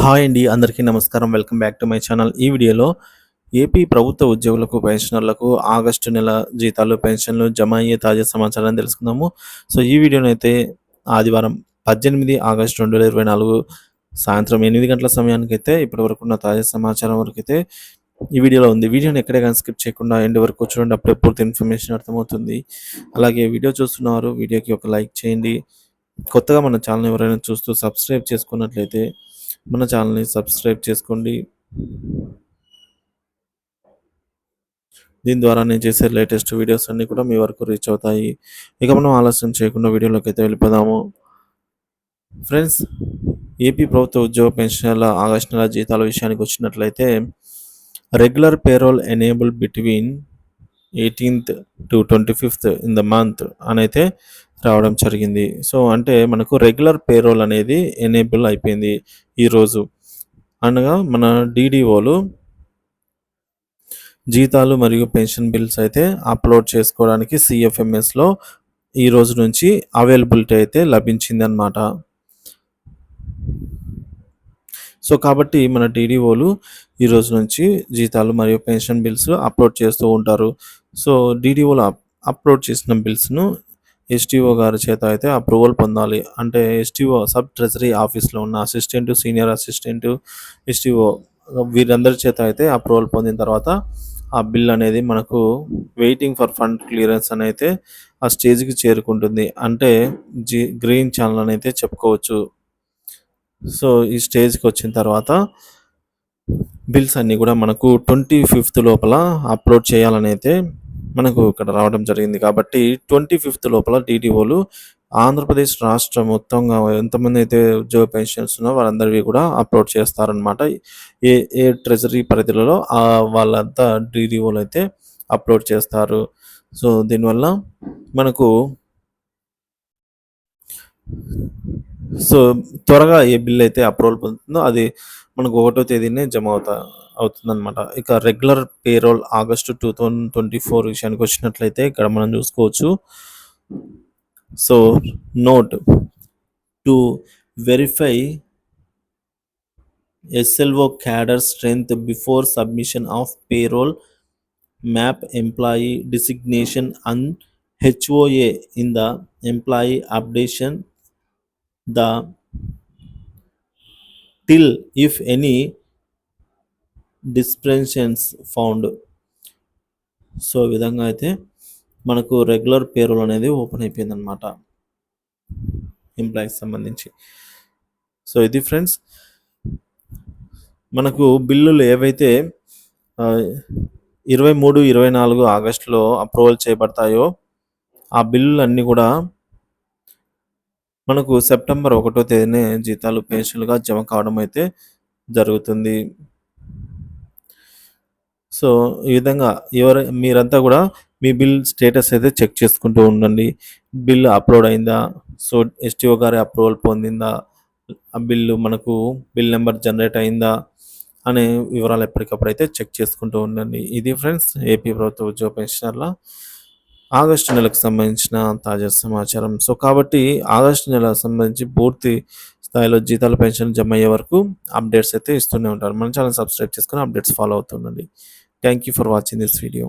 Hi అండి అందరికీ నమస్కారం. Welcome back to my channel. ఈ వీడియోలో ఏపీ ప్రభుత్వ ఉద్యోగులకు పెన్షనర్లకు ఆగస్టు నెల జీతాలు పెన్షన్లు జమ అయ్యే తాజా సమాచారాన్ని తెలుసుకుందాము. సో ఈ వీడియోని అయితే ఆదివారం పద్దెనిమిది ఆగస్టు రెండు వేల ఇరవై నాలుగు సాయంత్రం ఎనిమిది గంటల సమయానికి అయితే ఇప్పటి వరకు ఉన్న తాజా సమాచారం వరకు అయితే ఈ వీడియోలో ఉంది. వీడియోని ఎక్కడే కానీ స్కిప్ చేయకుండా ఎండ్ వరకు చూడండి అప్పుడే పూర్తి ఇన్ఫర్మేషన్ అర్థమవుతుంది. అలాగే వీడియో చూస్తున్నవారు వీడియోకి ఒక లైక్ చేయండి. కొత్తగా మన ఛానల్ ఎవరైనా చూస్తూ సబ్స్క్రైబ్ చేసుకున్నట్లయితే మన ఛానల్ని సబ్స్క్రైబ్ చేసుకోండి. దీని ద్వారా నేను చేసే లేటెస్ట్ వీడియోస్ అన్నీ కూడా మీ వరకు రీచ్ అవుతాయి. ఇక మనం ఆలస్యం చేయకుండా వీడియోలోకి అయితే వెళ్ళిపోదాము. ఫ్రెండ్స్ ఏపీ ప్రభుత్వ ఉద్యోగ పెన్షన్ల ఆగస్టు నెల జీతాల విషయానికి వచ్చినట్లయితే regular payroll enable between eighteenth to twenty fifth in the month అని అయితే రావడం జరిగింది. సో అంటే మనకు రెగ్యులర్ పేరోల్ అనేది ఎనేబుల్ అయిపోయింది ఈరోజు అనగా మన డీడీఓలు జీతాలు మరియు పెన్షన్ బిల్స్ అయితే అప్లోడ్ చేసుకోవడానికి సిఎఫ్ఎంఎస్లో ఈ రోజు నుంచి అవైలబిలిటీ అయితే లభించింది అనమాట సో కాబట్టి మన టీడీఓలు ఈ రోజు నుంచి జీతాలు మరియు పెన్షన్ బిల్స్ అప్లోడ్ చేస్తూ ఉంటారు. సో డీడీఓలు అప్లోడ్ చేసిన బిల్స్ను ఎస్టీఓ గారి చేత అయితే అప్రూవల్ పొందాలి. అంటే ఎస్టీఓ సబ్ ట్రెజరీ ఆఫీస్లో ఉన్న అసిస్టెంట్ సీనియర్ అసిస్టెంట్ ఎస్టీఓ వీరందరి చేత అయితే అప్రూవల్ పొందిన తర్వాత ఆ బిల్ అనేది మనకు వెయిటింగ్ ఫర్ ఫండ్ క్లియరెన్స్ అని అయితే ఆ స్టేజ్కి చేరుకుంటుంది. అంటే జీ గ్రీన్ ఛానల్ అని అయితే చెప్పుకోవచ్చు. సో ఈ స్టేజ్కి వచ్చిన తర్వాత బిల్స్ అన్నీ కూడా మనకు ట్వంటీ ఫిఫ్త్ లోపల అప్లోడ్ చేయాలని అయితే మనకు ఇక్కడ రావడం జరిగింది. కాబట్టి ట్వంటీ ఫిఫ్త్ లోపల టీటీఓలు ఆంధ్రప్రదేశ్ రాష్ట్రం మొత్తంగా ఎంతమంది అయితే ఉద్యోగ పెన్షన్స్ ఉన్నో వారందరివి కూడా అప్లోడ్ చేస్తారనమాట ఏ ఏ ట్రెజరీ పరిధిలో వాళ్ళంతా డీడీఓలు అయితే అప్లోడ్ చేస్తారు. సో దీనివల్ల మనకు సో త్వరగా ఏ బిల్ అయితే అప్రూవల్ పొందుతుందో అది మనకు ఒకటో తేదీనే జమ అవుతా అవుతుందన్నమాట. ఇక regular payroll August two thousand twenty four విషయానికి వచ్చినట్లయితే ఇక్కడ మనం చూసుకోవచ్చు. So note to verify SLO cadre strength before submission of payroll map employee designation and HOA in the employee updation the till if any discrepancies found. So ఈ విధంగా అయితే మనకు regular payroll అనేది ఓపెన్ అయిపోయింది అనమాట ఎంప్లాయీకి సంబంధించి. సో ఇది friends మనకు బిల్లులు ఏవైతే ఇరవై మూడు ఇరవై నాలుగు ఆగస్టులో అప్రూవల్ చేయబడతాయో ఆ బిల్లులు అన్నీ కూడా మనకు సెప్టెంబర్ ఒకటో తేదీనే జీతాలు పెన్షన్లుగా జమ కావడం అయితే జరుగుతుంది. సో ఈ విధంగా ఎవరు మీరంతా కూడా మీ బిల్ స్టేటస్ అయితే చెక్ చేసుకుంటూ ఉండండి. బిల్ అప్లోడ్ అయిందా? సో ఎస్టీఓ గారి అప్రూవల్ పొందిందా? ఆ బిల్లు మనకు బిల్ నెంబర్ జనరేట్ అయిందా? అనే వివరాలు ఎప్పటికప్పుడు అయితే చెక్ చేసుకుంటూ ఉండండి. ఇది ఫ్రెండ్స్ ఏపీ ప్రభుత్వ ఉద్యోగ పెన్షనర్ల ఆగస్టు నెలకు సంబంధించిన తాజా సమాచారం. సో కాబట్టి ఆగస్టు నెలకు సంబంధించి పూర్తి స్థాయిలో జీతాల పెన్షన్ జమ అయ్యే వరకు అప్డేట్స్ అయితే ఇస్తూనే ఉంటారు. మన ఛానల్ సబ్స్క్రైబ్ చేసుకుని updates follow అవుతుండండి thank you for watching this video.